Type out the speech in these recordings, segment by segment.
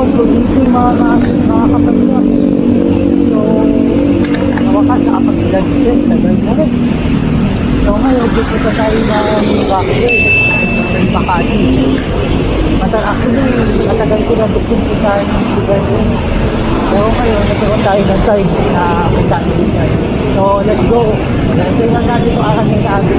Yun, so dito yung mga, kapatid. So, nawakas nakapag-vlog din. Tagal mo rin. So ngayon, gusto ko tayo na walkway sa Makati. Matal actually, matagal ko na pupuntahan ng lugar yun. Pero ngayon, nagkaroon tayo ng time na puntahan din. So, let's go. Let's lang natin kung akan yung kaabi.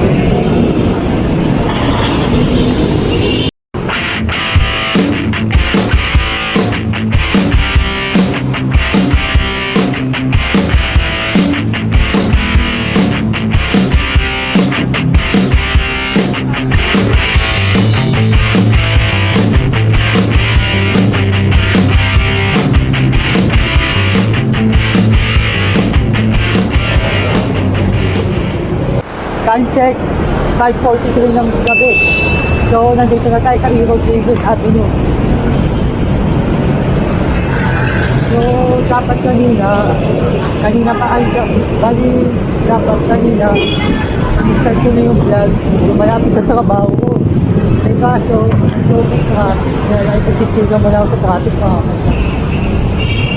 Time check, 5.43 ng gabi. So, nandito na tayo sa Eagle Prison Avenue. So, dapat kanina, kanina pa ay, bali, dapat kanina, start ko na yung vlog, lumalapit sa trabaho ko. May kaso, so, ay pagsisigam mo na ako sa traffic mga.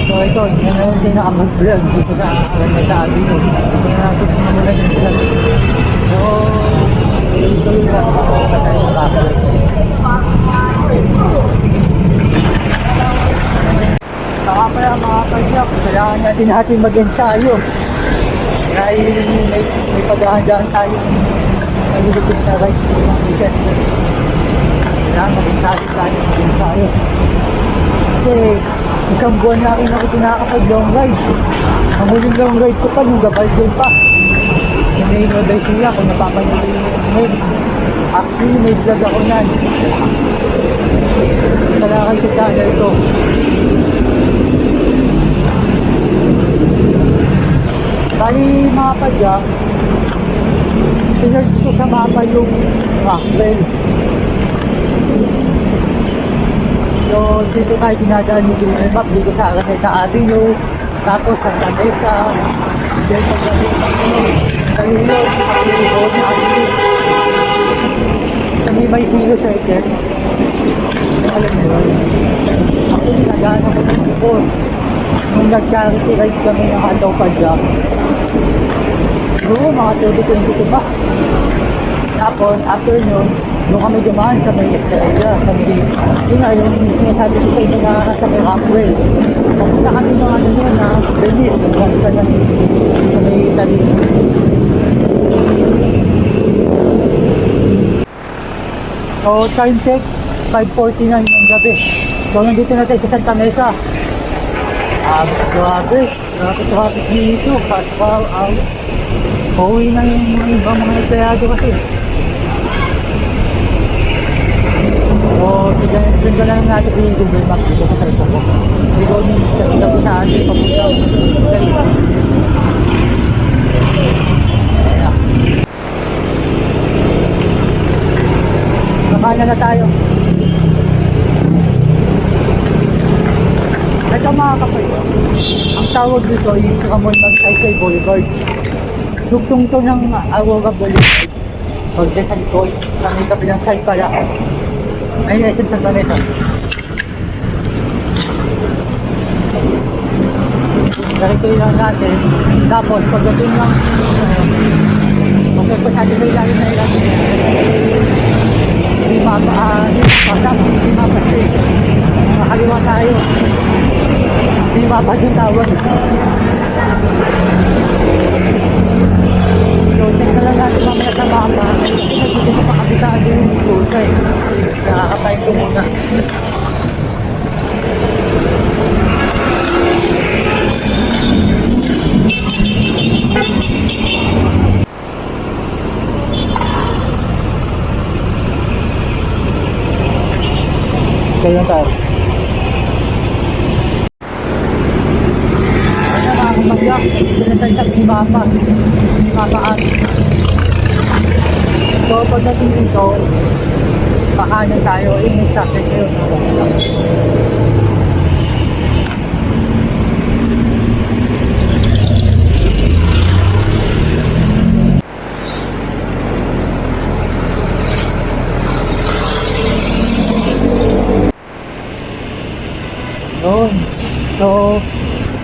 So, ito, ngayon din na mag-vlog dito sa Araneta Avenue. Na natin ang muna yung vlog. Saka pala mga kasyap, kailangan natin natin mag-ensayo. Dahil may, may paghahandaan tayo malulupit na right sa mga weekend. Kailangan mag-ensayo tayo, mag-ensayo. Kasi isang buwan na rin ako pinakapag long ride. Ang huling long ride ko pa, nung gabal din pa. Nueva Ecija, kung napapanood name. Actually, may vlog ako nan. Kalakay sa channel ko. Bali mga padya, sinerge ko sa mapa yung Rockwell. So, dito tayo dinadaan yung Google Map, dito sa Araneta Avenue, tapos sa Canesa, then sa Avenue, Sa may silo circle. Alam mo. Ako nagano ko ng before. Nung nag-charity ride kami ng Hataw Padjak. Siguro mga 2022 ba? Tapos, after nun, doon kami dumaan sa may Estrella, sa may, yun nga, yung sinasabi ko sa inyo na nasa may Rockwell. Papunta kami ng ano yun na Venice, kung sa may, sa may Italy. So, time check, 5.49 ng gabi. So, nandito na tayo sa Santa Mesa. Ah, grabe. Grabe traffic dito. Fast far out. Pauwi na yung mga ibang mga empleyado kasi. So, tignan tignan lang natin yung Google Map dito sa cellphone ko. Ikaw din sa itaw ko saan din papunta. Dali. Nakana na tayo. Ito mga kapatid, ang tawag dito is Ramon Magsaysay Boulevard. Dugtong to ng Aurora Boulevard. Pag dyan sa likod, sa may kabilang side pala. Ay, SM Santa Mesa. Ganito lang natin. Tapos, pagdating ng uh, pagkagpasado sa ilalim na ilalim hindi mapa, ah, hindi mapa, street. Makaliwa tayo. Hindi mapa yung tawag. So, na lang natin mamaya sa mapa. Kasi dito sa pakabitado yung tulsa eh. Nakakatayin ko muna. Kaya tayo. Ano mga kumagyak? Sinasagsak ni Mama. Ni Mama at. So pagdating dito, pakanan tayo. Init sa akin kayo. Yun. So,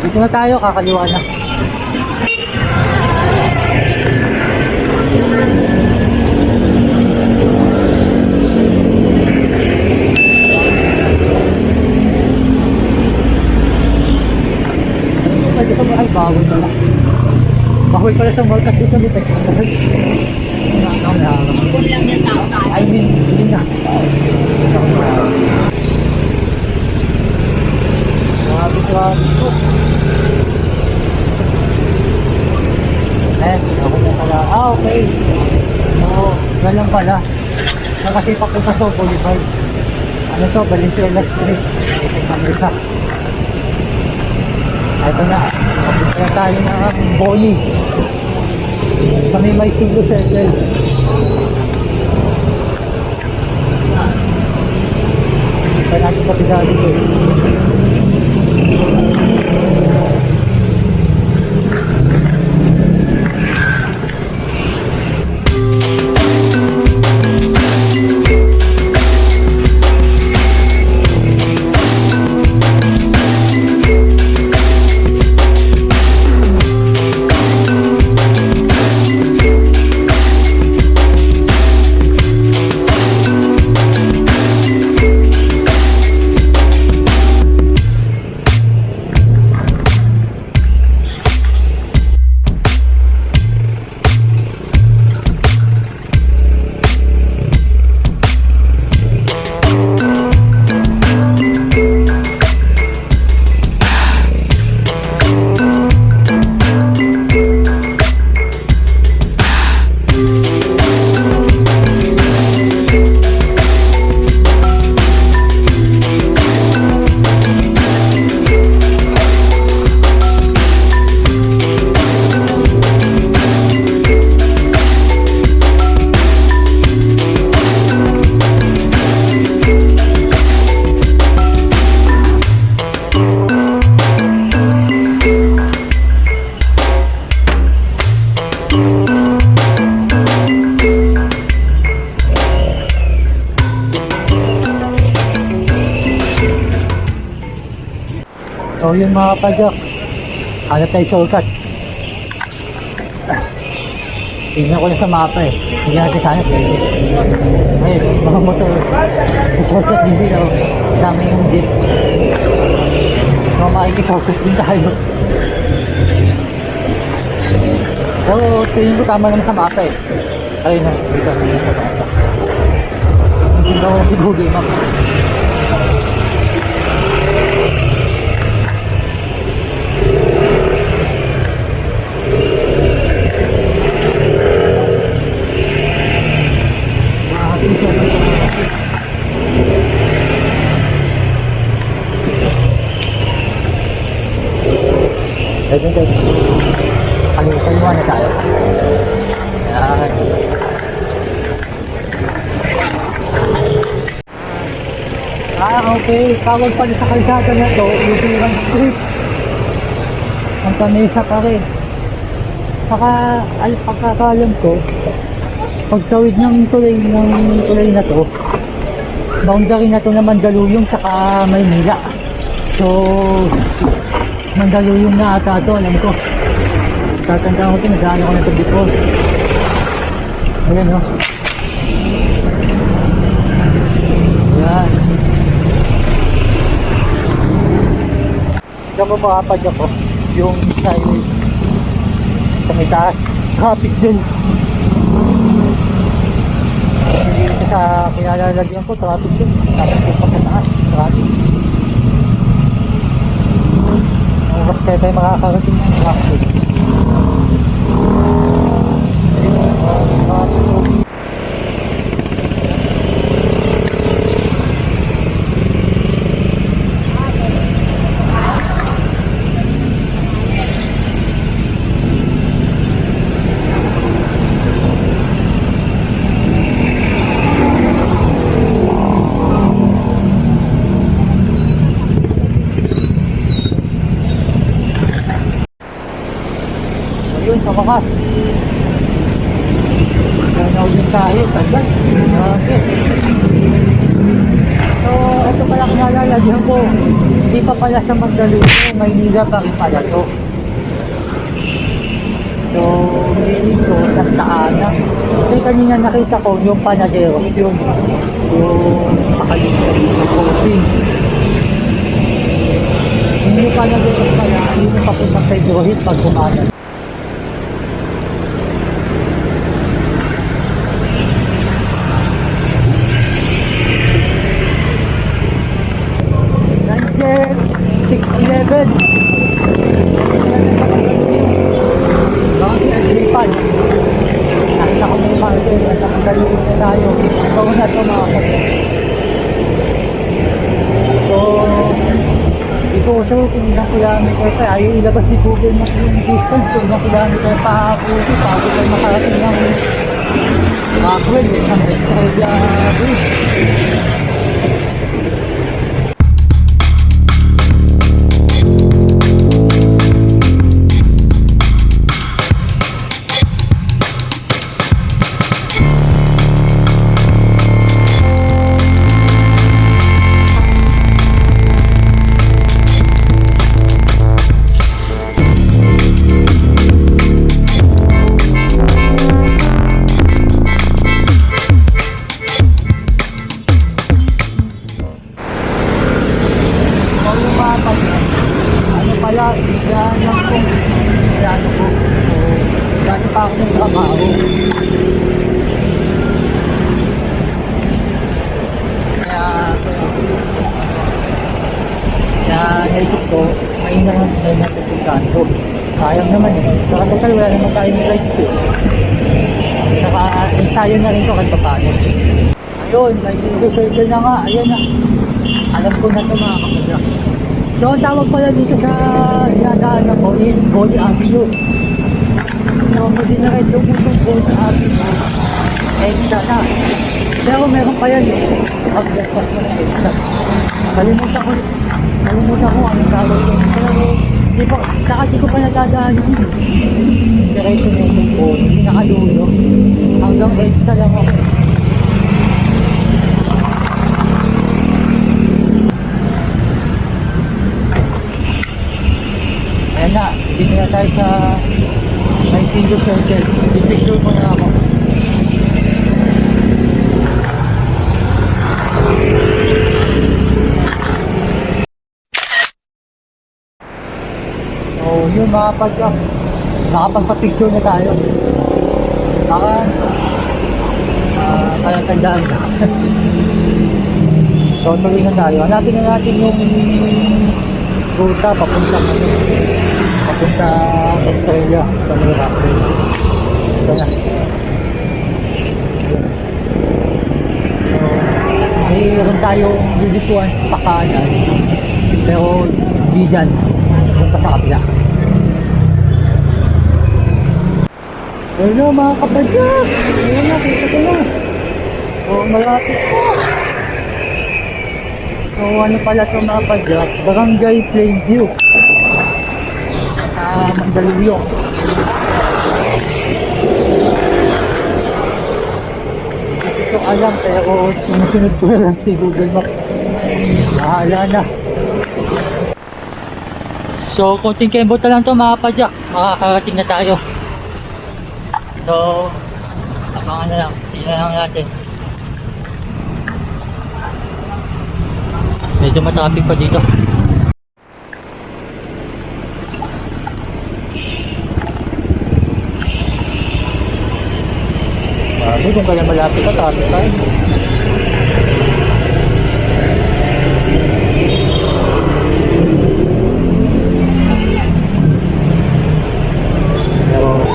dito na tayo, kakaliwa na. Ay, bawal pala. Bawal pala sa mall kasi dito dito. Ay, hindi, hindi na. Grabe. Eh, ako na pala. Ah, okay. Oo, ganun pala. Na kasi papunta sa Boulevard. Ano to, Valenzuela Street. Ang isa. Ito na. Papunta na tayo ng Bonnie. Kami may single circle. Pa natin kapitali ko. So yun mga padyak. Ano tayo shortcut? Tingnan ko na sa mapa eh. Hindi natin sana pwede. Ngayon, mga motor. Shortcut din din oh. Dami yung jeep. Mga makikishortcut din tayo. So, tingin ko tama naman sa mapa eh. Ayun na, dito na sa mapa. Hindi na ako si Google Maps. Ito ito. Kaliwa, na tayo. Yan. Ah, okay. Tawag pala sa kalsada na to, Lubiran Street. Ang kamesa pa rin. Saka, al pagkakalam ko, pagtawid ng tulay ng tulay na to, boundary na to na Mandaluyong saka Maynila. So, Mandaluyong na ata to, alam ko. Tatanda ko ito, nadaan ako na ito before. Ayan o. Ayan. Diyan mo makapag ako, yung skyway. Sa may taas, traffic din. Hindi ito sa kinalalagyan ko, traffic din. Traffic din pa sa taas, traffic. Ang oras kaya tayo makakarating ng traffic. Wakas. Ganaw yung tayo, tagal. Okay. So, ito pala kinalalagyan ko. Hindi pa pala sa Magdalena, Maynila pa pala to. So, meaning ko, Santa Ana. Kasi kanina nakita ko yung Panaderos, yung yung pakalimutan yung coaching. Yung Panaderos pala, yun yung papuntang Pedro Hit pag kumanan. Ilang kilometer pa. Ayaw ilabas ni Google Maps yung distance kung ilang kilometer pa ako. Bago tayo makarating ng Rockwell, isang Estrella Bridge. Ako ng trabaho. Kaya, kaya naisip ko, may naman may natutukan ko. Sayang naman eh. Saka total wala naman tayong rights ko. Saka ensayo na rin ko kahit paano. Ayun, may circle na nga. Ayan na. Alam ko na ito mga kapatid. So, ang tawag pala dito sa dinadaanan ko is Body Avenue. So, pwede na rin lumutong Body Avenue. Extra na. Pero meron pa yan eh. Pag-breakfast mo na extra. Kalimutan ko, kalimutan ko anong tawag ko. Pero, di pa, saka di ko pa nadadaan yun. Diretso na itong Body. Hindi nakadulo. Hanggang extra lang ako. Ayan na, dito na tayo sa single circle. Pipicture mo na ako. So, yun mga pagka, nakapagpa-picture na tayo. Baka, ah, kaya tandaan ka. so, tuloy na tayo. Hanapin na natin yung ruta papunta ano, papunta Australia sa Miracle. Ito na. Mayroon tayong bibituan sa kanan pero hindi dyan punta sa kabila. Hello mga kapatid! Ayun na, kita ko na. So, malapit po. So ano pala ito mga padyak? Barangay Plainview. Mandaluyong. Hindi ko alam pero sumusunod ko lang si Google Maps. Bahala na. So konting kembot na lang ito mga padyak. Makakarating na tayo. So abangan na lang. Tingnan lang natin. Medyo matraffic pa dito. Sabi kung kaya malapit ka, traffic tayo.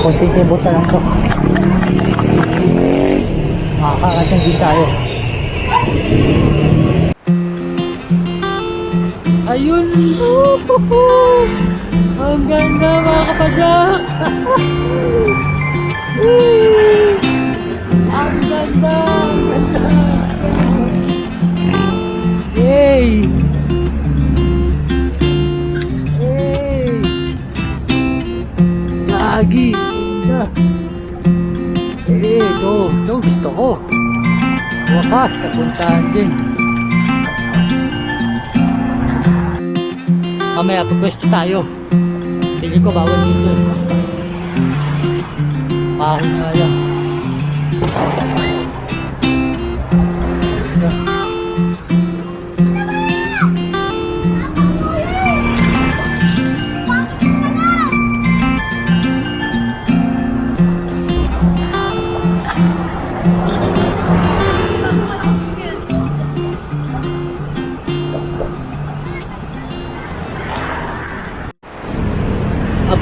Konting kibot na lang to. Makakarating din tayo. Ayun! Woohoo! Ang ganda mga kapadyak! Yay! Yay! Lagi! Eh, ito, ito gusto ko. Wakas, kapuntahan din. Mamaya pagpwesto tayo. Pili ko bawal dito. Ahon nga yan.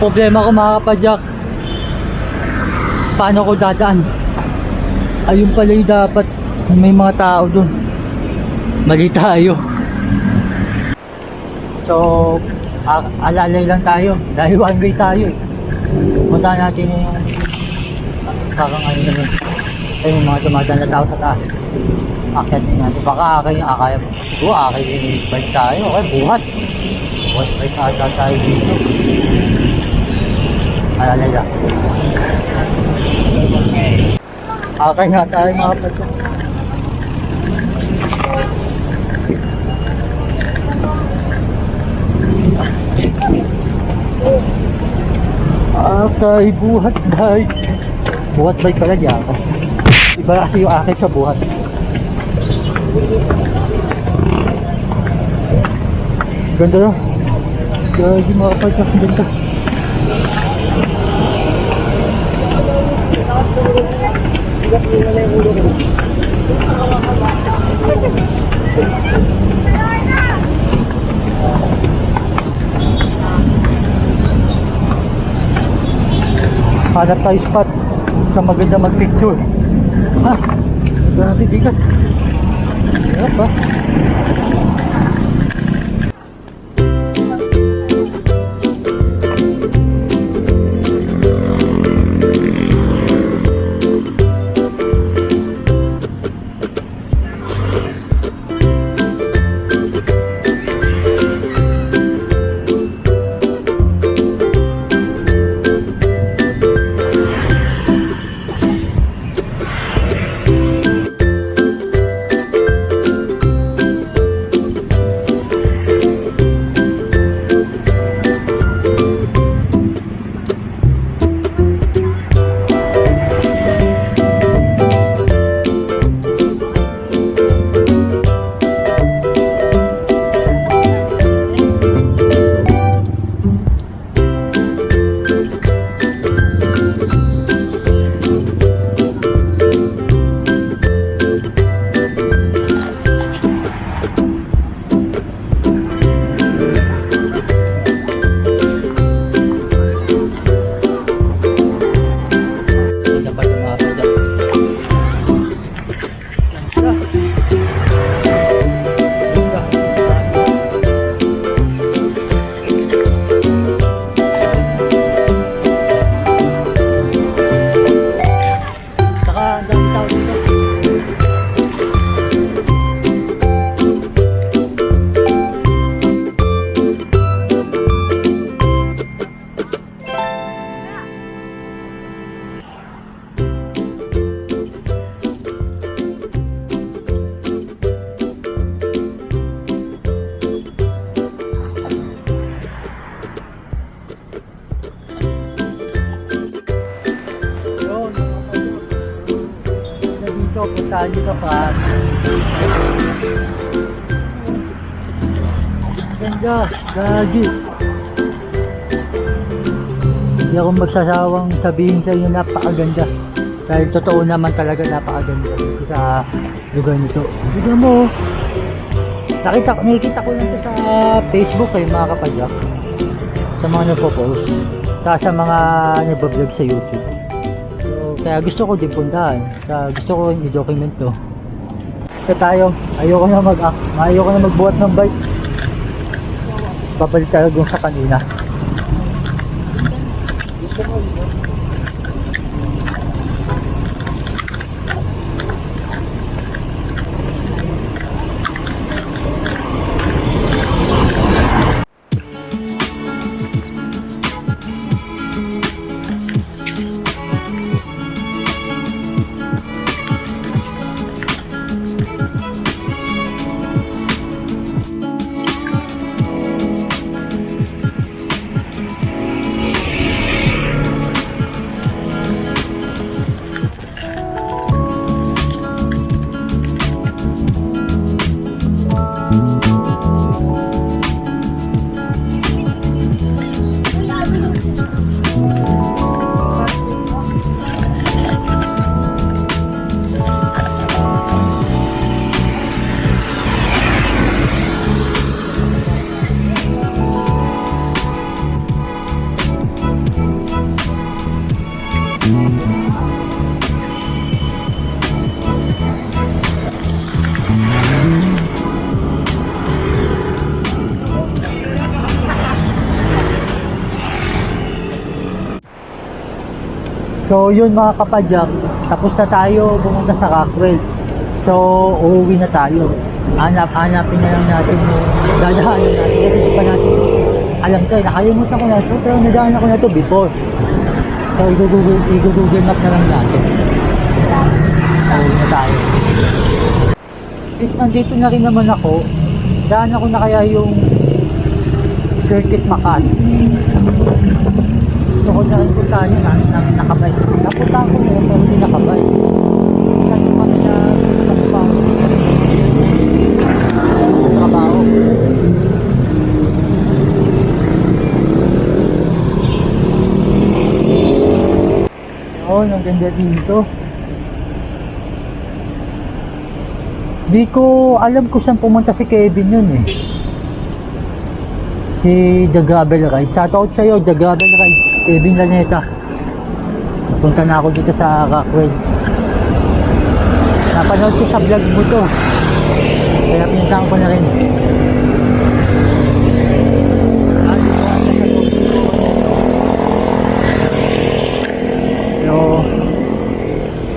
Problema ko mga kapadyak, paano ko dadaan? Ayun pala yung dapat may mga tao dun. Mali tayo. So, alalay lang tayo. Dahil one way tayo eh. Punta natin yung parang ano naman. Ay, yung mga tumadaan na tao sa taas. Akyat din natin. Baka akay akaya mo. Siguro akay din bike tayo. Okay, buhat. Buhat bike ata tayo dito. Alalay lang. Akay nga tayo mga kapatid. Akay buhat bike. Buhat bike pala di ako. Iba kasi yung akay sa buhat. Ganda na. Gagi mga kapatid. Ang ganda. Hanap tayo spot sa maganda mag-picture. Ha? Grabe, bigat. Hirap ba? Puntahan ka pa. Ganda, gagi. Hindi ako magsasawang sabihin sa inyo napakaganda. Dahil totoo naman talaga napakaganda dito sa lugar nito. Tignan mo. oh. Nakita, nakikita ko lang sa Facebook kayo mga kapadyak. Sa mga nagpo-post. Sa mga nagbablog sa YouTube. Kaya gusto ko din puntahan. Kaya gusto ko i-document to. So tayo, ayoko na mag ayoko na magbuhat ng bike. Babalik tayo dun sa kanina. So yun mga kapadyak, tapos na tayo pumunta sa Rockwell. So uuwi na tayo. Hanap, hanapin na lang natin yung dadahanan natin kasi di pa natin alam eh. nakalimutan ko na to pero nadaanan ko na to before. So i-google, i-google map na lang natin. Uuwi na tayo. Since nandito na rin naman ako, daan ako na kaya yung Circuit Makati. Gusto ko na rin puntahan yun, na, na, nakabike. Napuntahan ko ngayon, pero hindi nakabike. Kasi kami na trabaho. Trabaho. Yun, ang ganda dito. Di ko alam kung saan pumunta si Kevin yun eh. Si The Gravel Ride. Shout out sa'yo, The Gravel Rides. Kevin Laneta. Napunta na ako dito sa Rockwell. Napanood ko sa vlog mo to. Kaya pinuntahan ko na rin. Pero,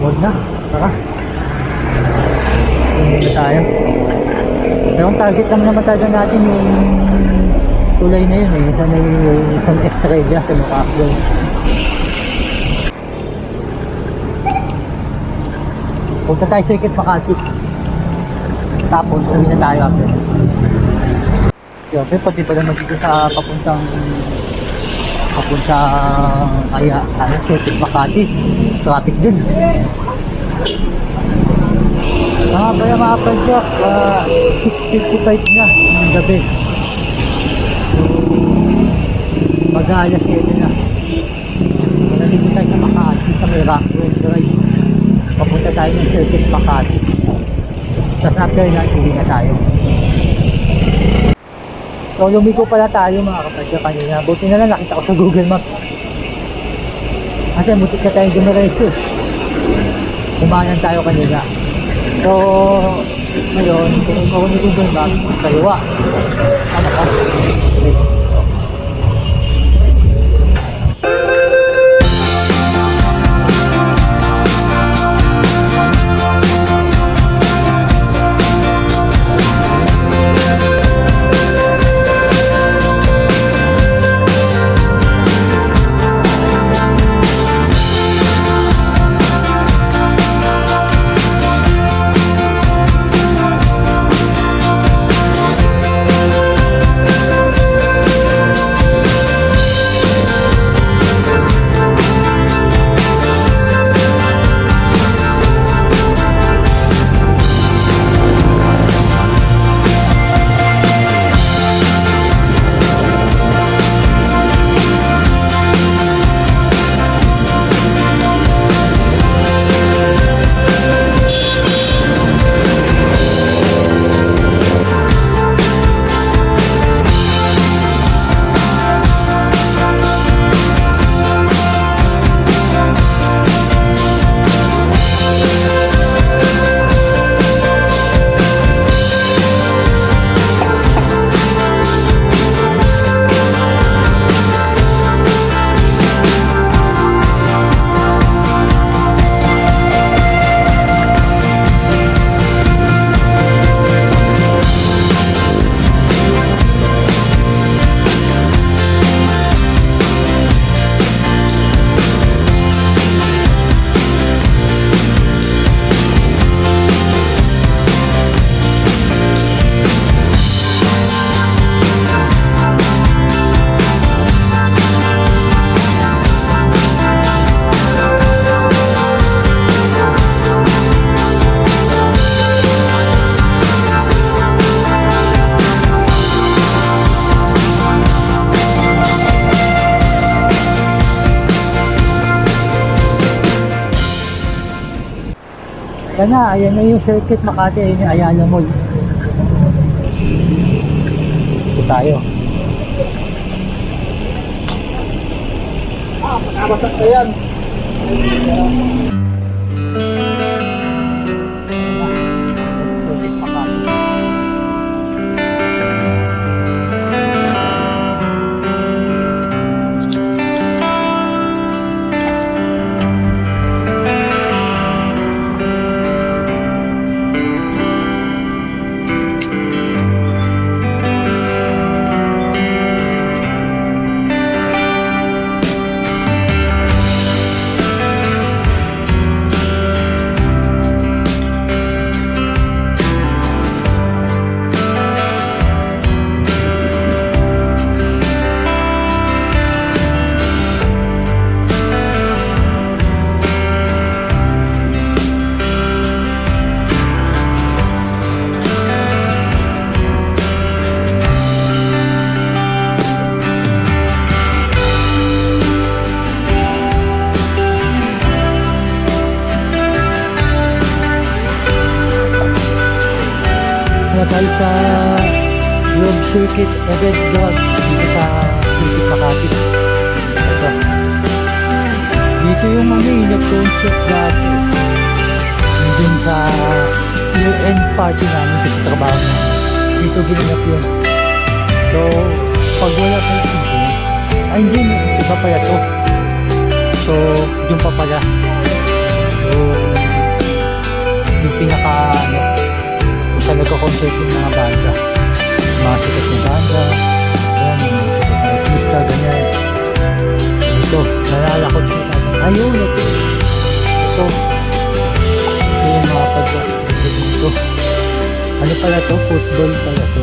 huwag na. Tara. Hindi na tayo. Pero target lang naman talaga natin yung tulay na yun eh. Sa may San Estrella sa Macaclon. Punta tayo sa Ikit Makati. Tapos, uwi na tayo after. Grabe, pati pa naman dito sa papuntang papuntang kaya ano, Ikit Makati. Traffic din. Mga kaya mga padyak, uh, 6.55 na ng gabi. Mag-aalas 7 na. Nandito tayo sa Makati sa may Rockwell Drive. Papunta tayo ng Circuit Makati. Tapos after na, uwi na tayo. So lumiko pala tayo mga kapadya kanina. Buti na lang nakita ko sa Google Maps. Kasi butik na tayo dumiretso. Kumanan tayo kanina. So, ngayon, kung ako ni Google Maps, kaliwa. Ano ka? Yan na, ayan na yung circuit Makati, ayun yung Ayala Mall. Ito tayo. Ah, pagkabasak na yan. Nag-concert dati. Yung sa year-end party namin sa trabaho namin. Dito ginanap yun. So, pag wala yung event, ay hindi, iba pala to. So, yung pa pala. So, yung pinaka, ano, kung saan nagko-concert yung mga banda. Mga sikat na banda. Yung mga sikat na artista, ganyan. Ito, nalalakot ko natin. Ayun, ito. Ito. Ito yung mga pag dito. Ano pala to? Football pala to.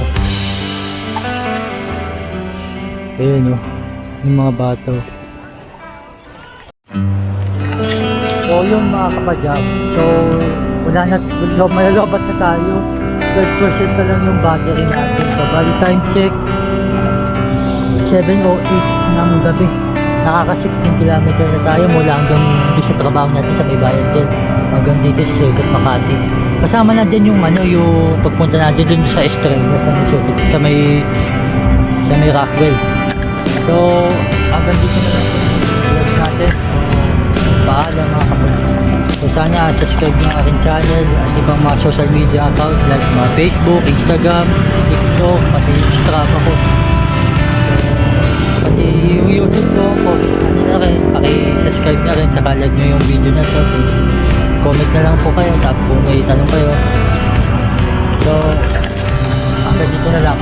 Ayun o. Yung mga bato. So yung mga kapadyak. So wala na. lo- Malalobat na tayo. 12% na lang yung battery natin. So bali time check. 7.08 ng gabi. Nakaka 16 km na tayo mula hanggang doon sa trabaho natin sa may bayan din. Hanggang dito sa Sugat Makati. Kasama na din yung ano yung pagpunta natin dun sa Estrella sa may Sugat, sa may sa may Rockwell. So hanggang dito na lang natin. Paalam mga kapatid. So sana subscribe nyo aking channel at ibang mga social media account like mga Facebook, Instagram, TikTok, pati Strava ko. Pati yung YouTube ko, comment ano na rin, paki-subscribe na rin, saka like nyo yung video na to. Comment na lang po kayo, tapos kung may tanong kayo. So, hanggang dito na lang.